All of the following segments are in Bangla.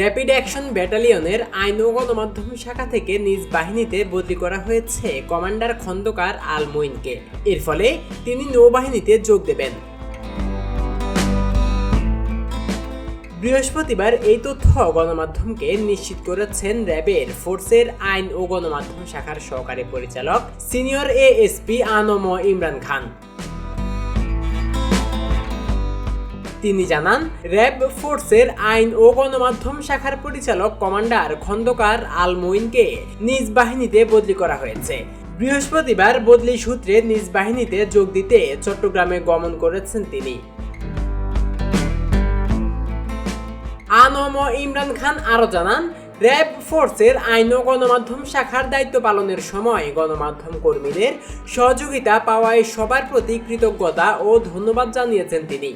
র্যাপিড অ্যাকশন ব্যাটালিয়নের আইন ও গণমাধ্যম শাখা থেকে নিজ বাহিনীতে বদলি করা হয়েছে কমান্ডার খন্দকার আল মঈনকে এর ফলে তিনি নৌবাহিনীতে যোগ দেবেন। বৃহস্পতিবার এই তথ্য গণমাধ্যমকে নিশ্চিত করেছেন র্যাবের ফোর্সের আইন ও গণমাধ্যম শাখার সহকারী পরিচালক সিনিয়র এএসপি আনম ইমরান খান। তিনি জানান, র্যাব ফোর্সের আইন ও গণমাধ্যম শাখার পরিচালক কমান্ডার খন্দকার আল মঈনকে নিজ বাহিনীতে বদলি করা হয়েছে। বৃহস্পতিবার বদলি সূত্রে নিজ বাহিনীতে যোগ দিতে চট্টগ্রামে গমন করেছেন তিনি। আনম ইমরান খান আরও জানান, র্যাব ফোর্সের আইন ও গণমাধ্যম শাখার দায়িত্ব পালনের সময় গণমাধ্যম কর্মীদের সহযোগিতা পাওয়ায় সবার প্রতি কৃতজ্ঞতা ও ধন্যবাদ জানিয়েছেন তিনি।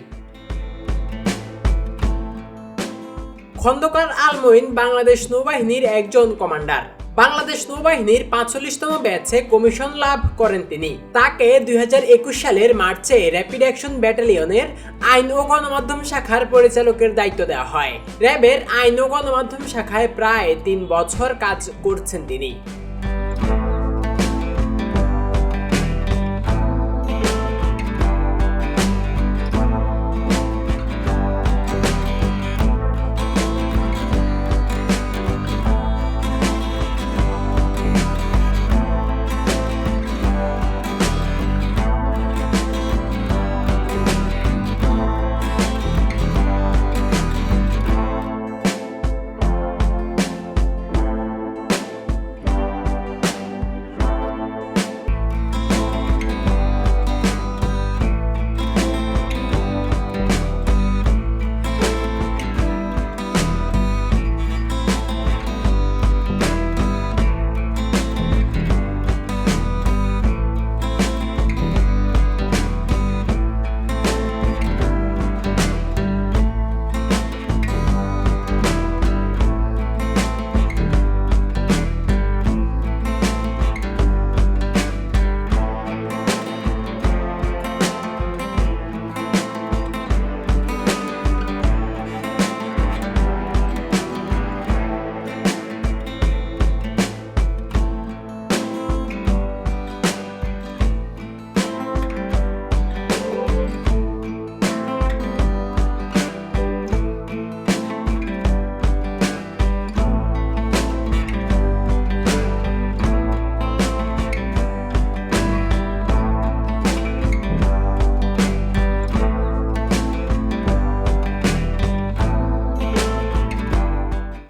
খন্দকার আল মঈন বাংলাদেশ নৌবাহিনীর একজন কমান্ডার। বাংলাদেশ নৌবাহিনীর পাঁচচল্লিশতম ব্যাচে কমিশন লাভ করেন তিনি। তাকে দুই হাজার একুশ সালের মার্চে র্যাপিড অ্যাকশন ব্যাটালিয়নের আইন ও গণমাধ্যম শাখার পরিচালকের দায়িত্ব দেওয়া হয়। র্যাবের আইন ও গণমাধ্যম শাখায় প্রায় তিন বছর কাজ করছেন তিনি।